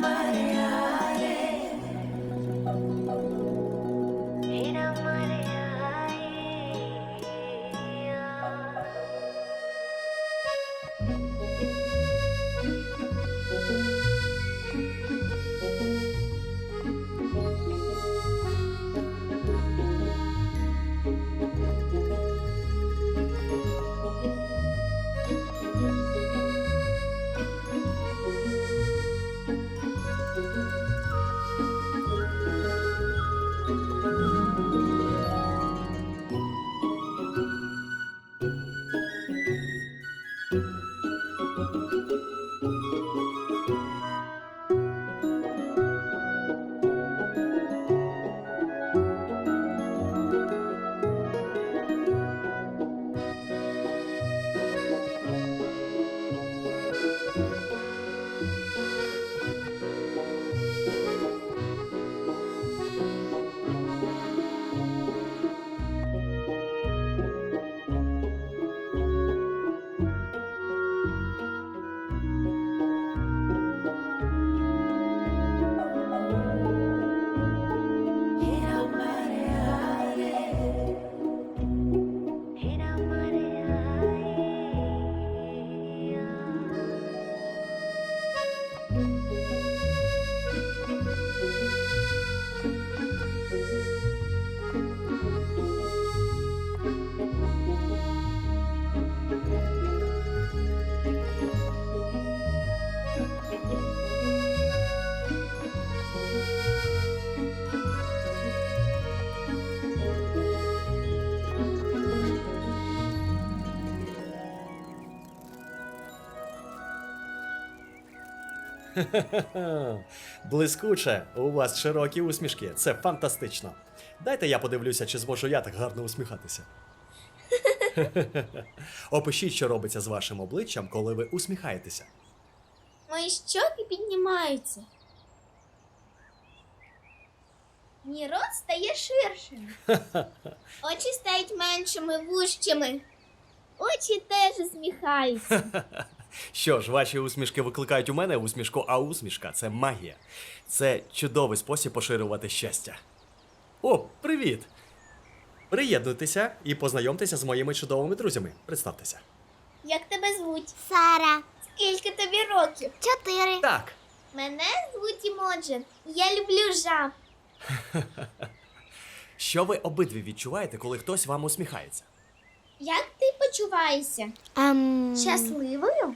María. Блискуче, у вас широкі усмішки. Це фантастично. Дайте я подивлюся, чи зможу я так гарно усміхатися. Опишіть, що робиться з вашим обличчям, коли ви усміхаєтеся. Мої щоки піднімаються. Мій рот стає ширшим. Очі стають меншими, вужчими. Очі теж усміхаються. Що ж, ваші усмішки викликають у мене усмішку, а усмішка це магія. Це чудовий спосіб поширювати щастя. О, привіт! Приєднуйтеся і познайомтеся з моїми чудовими друзями. Представтеся. Як тебе звуть? Сара. Скільки тобі років? Чотири. Так, Мене звуть Імоджен. Я люблю жаб. що ви обидві відчуваєте, коли хтось вам усміхається? Як ти почуваєшся? Ам... Щасливою?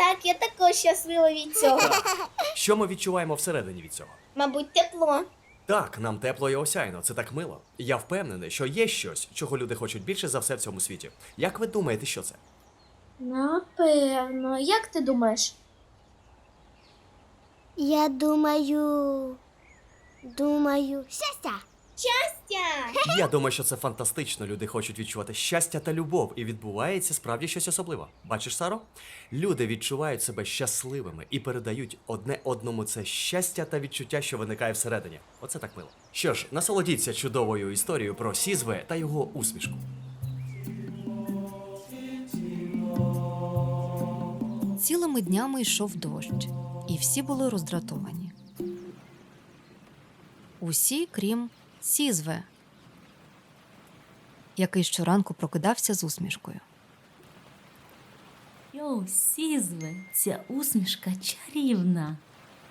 Так, я також щаслива від цього. Що ми відчуваємо всередині від цього? Мабуть, тепло. Так, нам тепло і осяйно, це так мило. Я впевнений, що є щось, чого люди хочуть більше за все в цьому світі. Як ви думаєте, що це? Напевно, як ти думаєш? Я думаю. Думаю. Щастя. Щастя! Я думаю, що це фантастично. Люди хочуть відчувати щастя та любов, і відбувається справді щось особливе. Бачиш, Саро? Люди відчувають себе щасливими і передають одне одному це щастя та відчуття, що виникає всередині. Оце так мило. Що ж, насолодіться чудовою історією про Сізве та його усмішку. Цілими днями йшов дощ, і всі були роздратовані. Усі, крім Сізве, який щоранку прокидався з усмішкою. Йоу, Сізве, ця усмішка чарівна.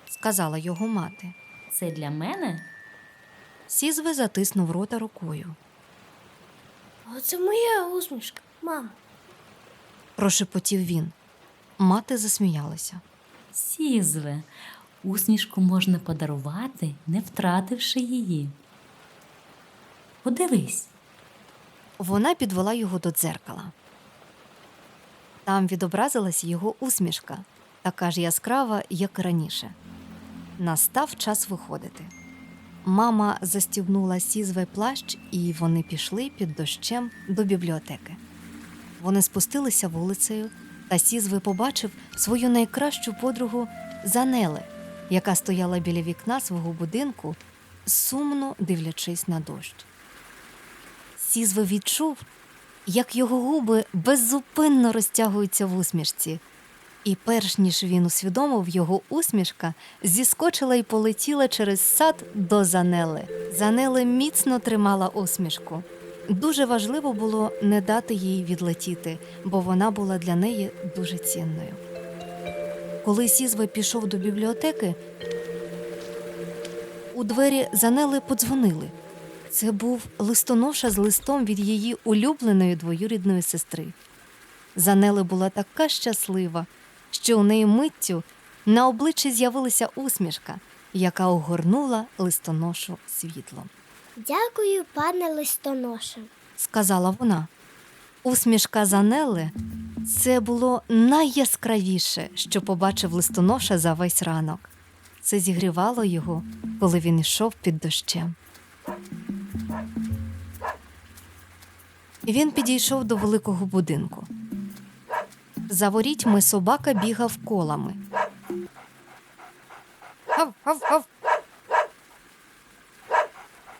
Сказала його мати. Це для мене? Сізве затиснув рота рукою. Оце моя усмішка, мам. Прошепотів він. Мати засміялася. Сізве, усмішку можна подарувати, не втративши її. Подивись, Вона підвела його до дзеркала. Там відобразилась його усмішка, така ж яскрава, як раніше. Настав час виходити. Мама застібнула сізве плащ, і вони пішли під дощем до бібліотеки. Вони спустилися вулицею, та сізве побачив свою найкращу подругу Занеле, яка стояла біля вікна свого будинку, сумно дивлячись на дощ. Сізве відчув, як його губи беззупинно розтягуються в усмішці. І перш ніж він усвідомив, його усмішка зіскочила і полетіла через сад до Занели. Занеле міцно тримала усмішку. Дуже важливо було не дати їй відлетіти, бо вона була для неї дуже цінною. Коли Сізве пішов до бібліотеки, у двері Занели подзвонили. Це був листоноша з листом від її улюбленої двоюрідної сестри. Занеле була така щаслива, що у неї миттю на обличчі з'явилася усмішка, яка огорнула листоношу світлом. Дякую, пане листоноше. Сказала вона. Усмішка Занели це було найяскравіше, що побачив листоноша за весь ранок. Це зігрівало його, коли він йшов під дощем. Він підійшов до великого будинку. За ворітьми собака бігав колами.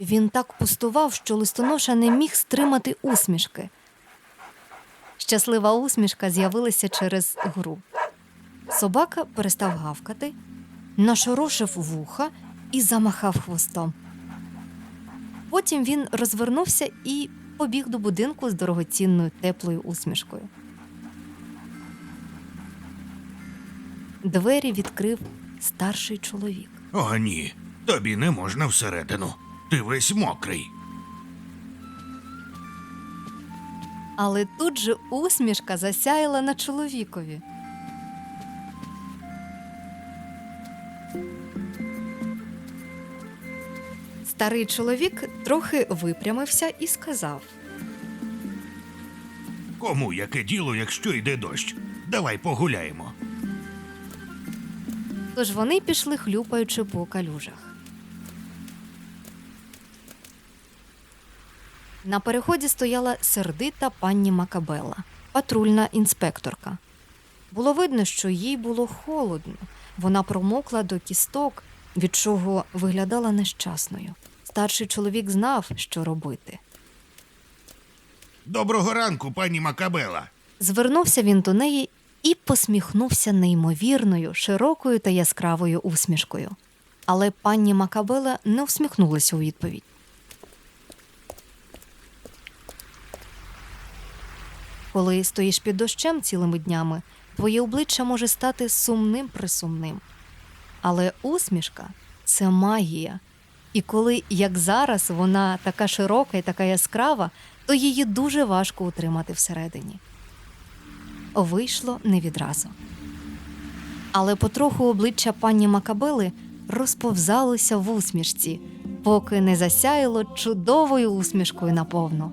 Він так пустував, що листоноша не міг стримати усмішки. Щаслива усмішка з'явилася через гру. Собака перестав гавкати, нашорошив вуха і замахав хвостом. Потім він розвернувся і побіг до будинку з дорогоцінною теплою усмішкою. Двері відкрив старший чоловік. О, ні, тобі не можна всередину. Ти весь мокрий. Але тут же усмішка засяяла на чоловікові. Старий чоловік трохи випрямився і сказав: Кому яке діло, якщо йде дощ? Давай погуляємо. Тож вони пішли, хлюпаючи по калюжах. На переході стояла сердита пані Макабела, патрульна інспекторка. Було видно, що їй було холодно. Вона промокла до кісток, від чого виглядала нещасною. Старший чоловік знав, що робити. Доброго ранку, пані Макабела. Звернувся він до неї і посміхнувся неймовірною, широкою та яскравою усмішкою. Але пані Макабела не всміхнулася у відповідь. Коли стоїш під дощем цілими днями, твоє обличчя може стати сумним присумним. Але усмішка це магія. І коли, як зараз, вона така широка і така яскрава, то її дуже важко утримати всередині. Вийшло не відразу. Але потроху обличчя пані Макабели розповзалося в усмішці, поки не засяяло чудовою усмішкою наповну.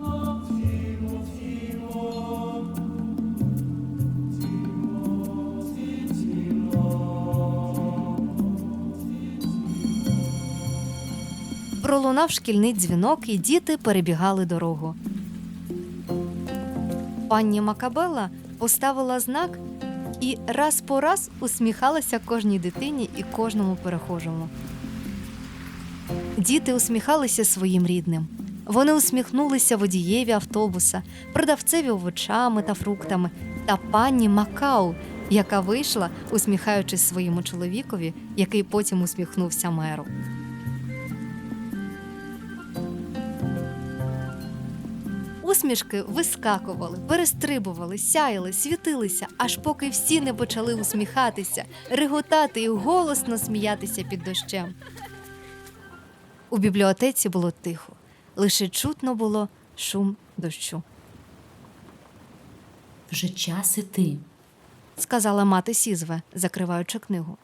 Пролунав шкільний дзвінок, і діти перебігали дорогу. Пані Макабела поставила знак і раз по раз усміхалася кожній дитині і кожному перехожому. Діти усміхалися своїм рідним. Вони усміхнулися водієві автобуса, продавцеві овочами та фруктами та пані Макау, яка вийшла, усміхаючись своєму чоловікові, який потім усміхнувся меру. Усмішки вискакували, перестрибували, сяяли, світилися, аж поки всі не почали усміхатися, реготати і голосно сміятися під дощем. У бібліотеці було тихо, лише чутно було шум дощу, Вже час іти. сказала мати Сізве, закриваючи книгу.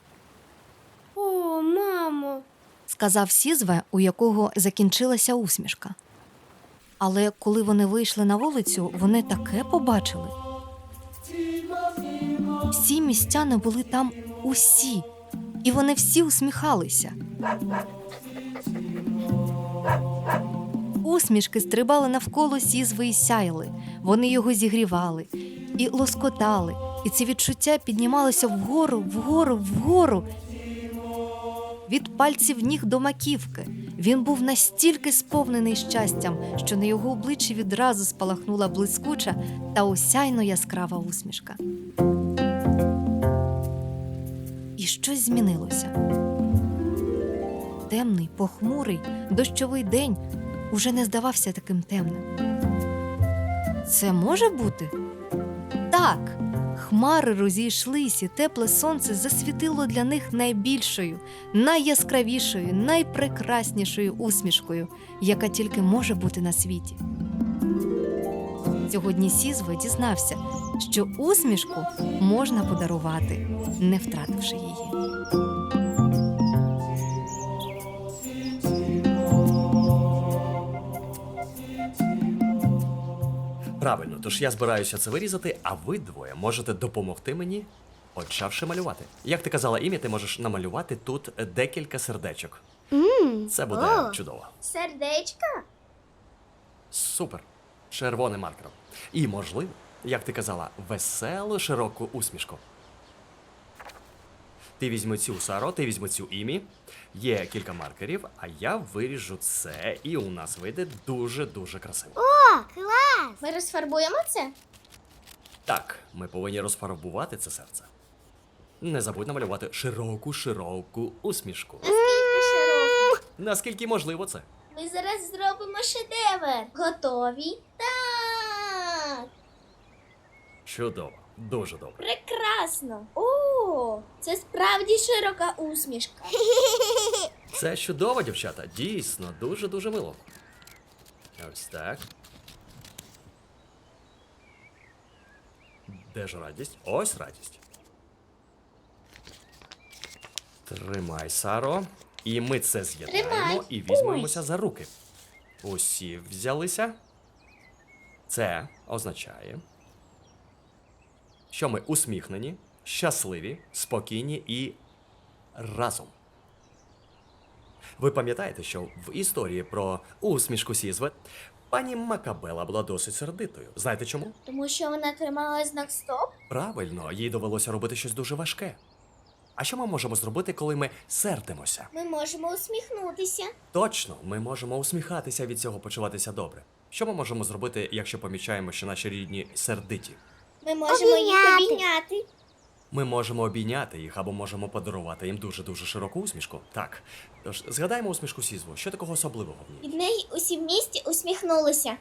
О, мамо. Сказав Сізве, у якого закінчилася усмішка. Але коли вони вийшли на вулицю, вони таке побачили. Всі містяни були там усі, і вони всі усміхалися. Усмішки стрибали навколо сізви і сяяли. Вони його зігрівали і лоскотали, і це відчуття піднімалося вгору, вгору, вгору, від пальців ніг до маківки. Він був настільки сповнений щастям, що на його обличчі відразу спалахнула блискуча та осяйно яскрава усмішка. і щось змінилося. Темний, похмурий, дощовий день уже не здавався таким темним. Це може бути? Так. Хмари розійшлись, і тепле сонце засвітило для них найбільшою, найяскравішою, найпрекраснішою усмішкою, яка тільки може бути на світі. Сьогодні Сізво дізнався, що усмішку можна подарувати, не втративши її. Правильно, тож я збираюся це вирізати, а ви двоє можете допомогти мені, почавши малювати. Як ти казала ім'я, ти можеш намалювати тут декілька сердечок. Це буде oh. чудово. Сердечка? Супер. Червоним маркером. І, можливо, як ти казала, веселу широку усмішку. Ти візьми цю Саро, ти візьми цю імі. Є кілька маркерів, а я виріжу це, і у нас вийде дуже-дуже красиво. О, клас! Ми розфарбуємо це? Так, ми повинні розфарбувати це серце. Не забудь намалювати широку, широку усмішку. Наскільки широко? Наскільки можливо це? Ми зараз зробимо шедевр. Готові? Так. Чудово, дуже добре. Прекрасно. О, це справді широка усмішка. Це чудово, дівчата. Дійсно, дуже-дуже мило. Ось так. Де ж радість? Ось радість. Тримай, Саро. І ми це з'єднаємо Тримай. і візьмемося за руки. Усі взялися. Це означає, що ми усміхнені, щасливі, спокійні і разом. Ви пам'ятаєте, що в історії про усмішку Сізве пані Макабела була досить сердитою. Знаєте чому? Тому що вона тримала знак стоп. Правильно, їй довелося робити щось дуже важке. А що ми можемо зробити, коли ми сердимося? Ми можемо усміхнутися. Точно, ми можемо усміхатися від цього почуватися добре. Що ми можемо зробити, якщо помічаємо, що наші рідні сердиті? Ми можемо їх Обійняти. Ми можемо обійняти їх або можемо подарувати їм дуже дуже широку усмішку. Так. Тож згадаємо усмішку Сізву. Що такого особливого в ній? Від неї усі в місті усміхнулися.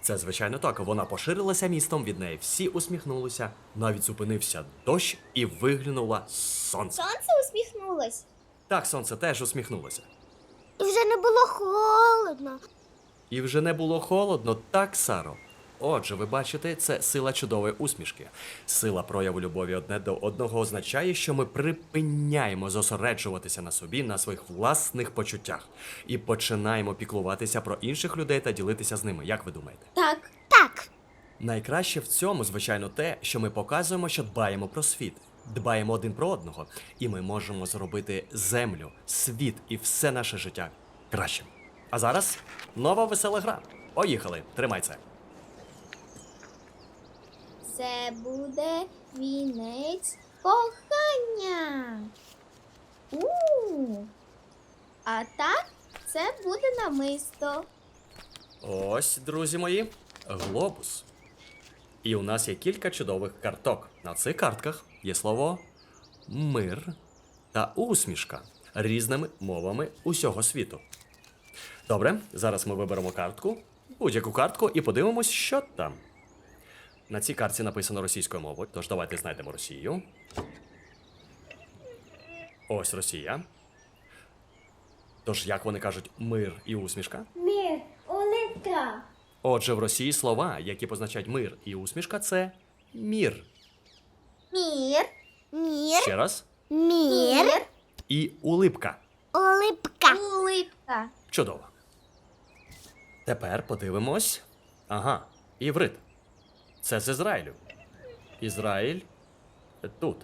Це звичайно так. Вона поширилася містом, від неї всі усміхнулися. Навіть зупинився дощ і виглянуло сонце. Сонце усміхнулось. Так, сонце теж усміхнулося. І вже не було холодно. І вже не було холодно, так, Саро. Отже, ви бачите, це сила чудової усмішки. Сила прояву любові одне до одного означає, що ми припиняємо зосереджуватися на собі, на своїх власних почуттях, і починаємо піклуватися про інших людей та ділитися з ними. Як ви думаєте? Так. Так, Найкраще в цьому, звичайно, те, що ми показуємо, що дбаємо про світ, дбаємо один про одного, і ми можемо зробити землю, світ і все наше життя кращим. А зараз нова весела гра. Поїхали, тримай це. Це буде вінець кохання. У. А так це буде намисто. Ось, друзі мої, глобус. І у нас є кілька чудових карток. На цих картках є слово мир та усмішка різними мовами усього світу. Добре, зараз ми виберемо картку, будь-яку картку, і подивимось, що там. На цій картці написано російською мовою, тож давайте знайдемо Росію. Ось Росія. Тож, як вони кажуть, мир і усмішка? Мір, оливка. Отже, в Росії слова, які позначають мир і усмішка, це мір. Мір, мір, Ще раз. мір, І улипка. улипка. улипка. Чудово. Тепер подивимось. Ага, іврит. Це з Ізраїлю. Ізраїль тут.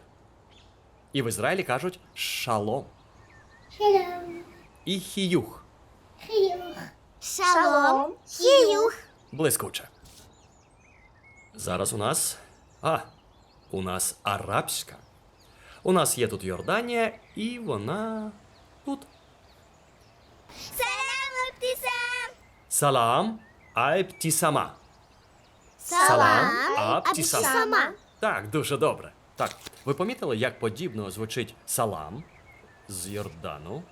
І в Ізраїлі кажуть шалом. Шалом. І хіюх. Хіюх. Шалом, хіюх. Блискуче. Зараз у нас. А, у нас арабська. У нас є тут Йорданія, і вона тут. Салам, птисам. Салам Айптісама. Салам, Аптісама. Аптісама. Так, дуже добре. Так, ви помітили, як подібно звучить салам з Йордану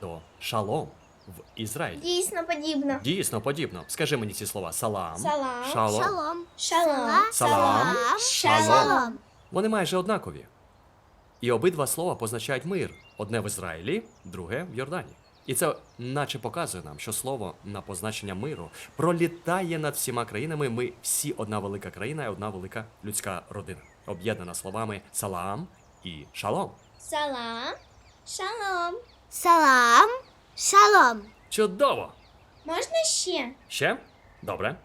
до шалом в Ізраїлі? Дійсно подібно. Дійсно подібно. Скажи мені ці слова: салам, Салам. шалом. Шалом. Шалом. Салам. Шалом. Шалом. Вони майже однакові. І обидва слова позначають мир: одне в Ізраїлі, друге в Йордані. І це наче показує нам, що слово на позначення миру пролітає над всіма країнами. Ми всі одна велика країна і одна велика людська родина, об'єднана словами салам і шалом. Салам. Шалом. Салам. Шалом. Чудово! Можна ще? Ще? Добре.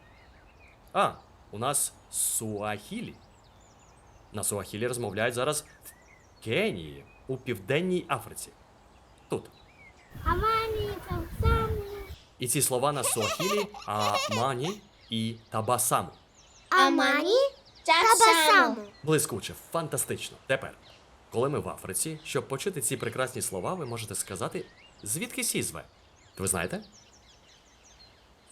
А, у нас суахілі. На суахілі розмовляють зараз в Кенії, у Південній Африці. Тут. І ці слова на суахілі амані і табасаму. Амані Так та Блискуче, фантастично. Тепер, коли ми в Африці, щоб почути ці прекрасні слова, ви можете сказати, звідки сізве? Ви знаєте?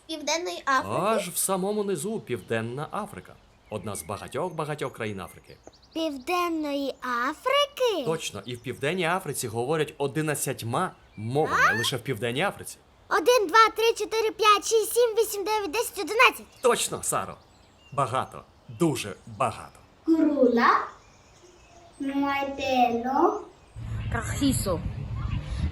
Південної Африки. Аж в самому низу Південна Африка. Одна з багатьох багатьох країн Африки. Південної Африки. Точно, і в Південній Африці говорять 11 мовами лише в Південній Африці. Один, два, три, чотири, п'ять, шість, сім, вісім, дев'ять, десять, одинадцять. Точно, Саро. Багато, дуже багато. Курула. Майтено. Рахісо.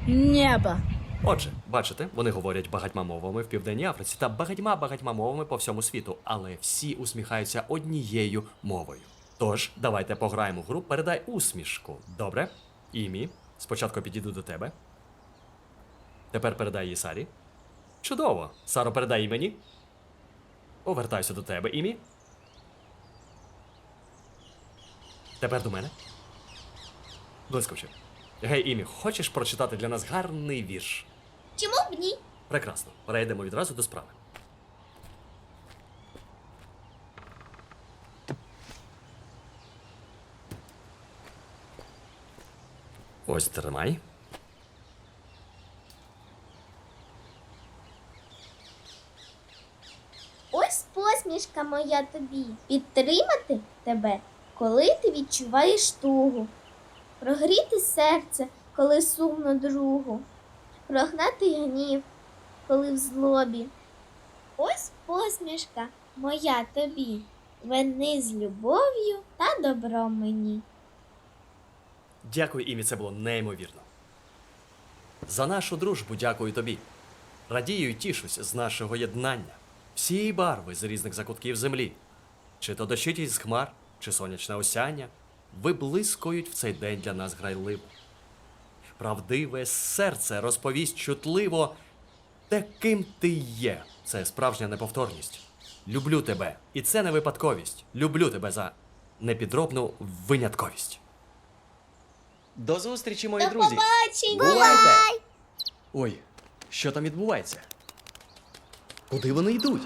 Небо. Отже, бачите, вони говорять багатьма мовами в Південній Африці та багатьма багатьма мовами по всьому світу, але всі усміхаються однією мовою. Тож, давайте пограємо в гру Передай усмішку. Добре? Імі. Спочатку підійду до тебе. Тепер передай її Сарі. Чудово! Саро, передай її мені. Повертаюся до тебе, Імі. Тепер до мене. Блискавче. Гей, Імі, хочеш прочитати для нас гарний вірш? Чому б ні? Прекрасно. Перейдемо відразу до справи. Ось тримай. Ось посмішка моя тобі. Підтримати тебе, коли ти відчуваєш тугу. Прогріти серце, коли сумно другу. Прогнати гнів, коли в злобі. Ось посмішка моя тобі. Верни з любов'ю та добром мені. Дякую, Імі, це було неймовірно. За нашу дружбу дякую тобі. Радію і тішусь з нашого єднання. Всі барви з різних закутків землі. Чи то дощить з хмар, чи сонячне осяння, виблискують в цей день для нас грайливо. Правдиве серце розповість чутливо, таким ти є. Це справжня неповторність. Люблю тебе, і це не випадковість. Люблю тебе за непідробну винятковість. До зустрічі, мої До друзі! побачення! Бувайте! Ой, що там відбувається? Куди вони йдуть?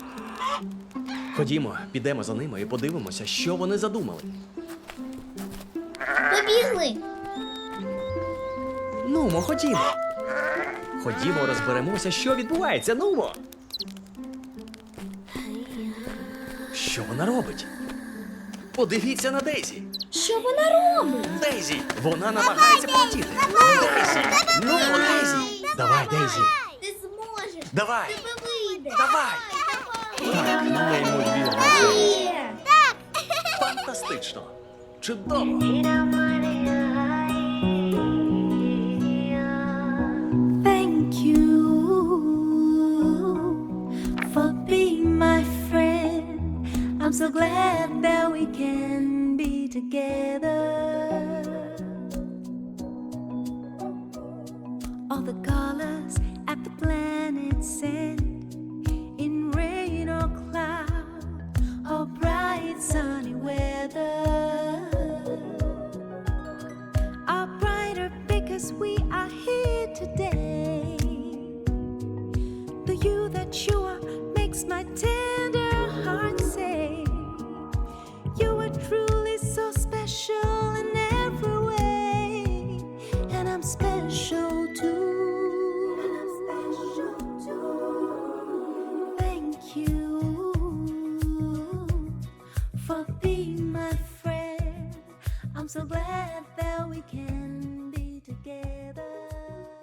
Ходімо, підемо за ними і подивимося, що вони задумали. Побігли! Нумо, ходімо. Ходімо, розберемося, що відбувається. Нумо. Що вона робить? Подивіться на Дейзі. Що вона робить? Дейзі! Вона намагається полетіти. Дейзі! Ну, Дейзі! Давай, Дейзі! Ти зможеш! Давай! Тебе вийде! Давай! Так, неймовірно. Є! Фантастично! Чудово! so glad that we can be together. All the colors at the planet send in rain or cloud or bright sunny weather. Are brighter because we are here today. The you that you